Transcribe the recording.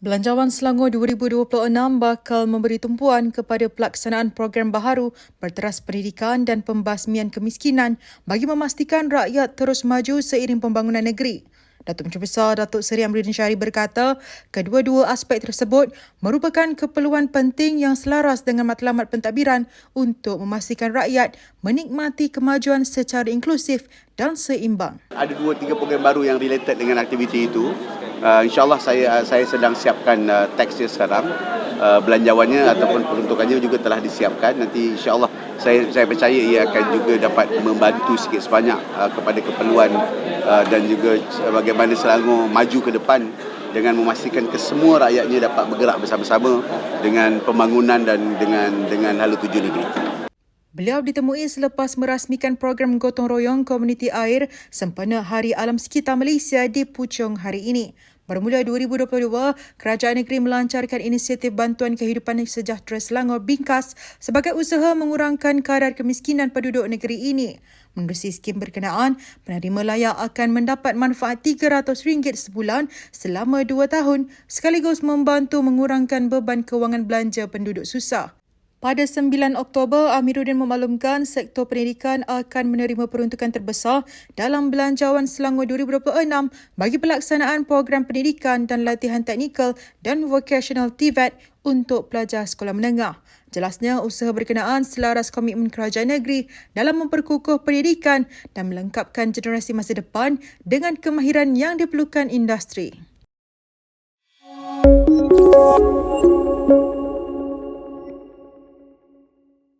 Belanjawan Selangor 2026 bakal memberi tumpuan kepada pelaksanaan program baharu berteras pendidikan dan pembasmian kemiskinan bagi memastikan rakyat terus maju seiring pembangunan negeri. Datuk Menteri Besar Datuk Seri Amruddin Syari berkata, kedua-dua aspek tersebut merupakan keperluan penting yang selaras dengan matlamat pentadbiran untuk memastikan rakyat menikmati kemajuan secara inklusif dan seimbang. Ada dua tiga program baru yang related dengan aktiviti itu. Uh, InsyaAllah saya saya sedang siapkan uh, teksnya sekarang. Uh, belanjawannya ataupun peruntukannya juga telah disiapkan. Nanti insyaAllah saya saya percaya ia akan juga dapat membantu sikit sebanyak uh, kepada keperluan uh, dan juga bagaimana Selangor maju ke depan dengan memastikan kesemua rakyatnya dapat bergerak bersama-sama dengan pembangunan dan dengan dengan hala tuju negeri. Beliau ditemui selepas merasmikan program gotong royong komuniti air sempena Hari Alam Sekitar Malaysia di Puchong hari ini. Bermula 2022, kerajaan negeri melancarkan inisiatif bantuan kehidupan sejahtera Selangor Bingkas sebagai usaha mengurangkan kadar kemiskinan penduduk negeri ini. Menerusi skim berkenaan, penerima layak akan mendapat manfaat RM300 sebulan selama dua tahun sekaligus membantu mengurangkan beban kewangan belanja penduduk susah. Pada 9 Oktober, Amiruddin memaklumkan sektor pendidikan akan menerima peruntukan terbesar dalam Belanjawan Selangor 2026 bagi pelaksanaan program pendidikan dan latihan teknikal dan vocational TVET untuk pelajar sekolah menengah. Jelasnya, usaha berkenaan selaras komitmen kerajaan negeri dalam memperkukuh pendidikan dan melengkapkan generasi masa depan dengan kemahiran yang diperlukan industri.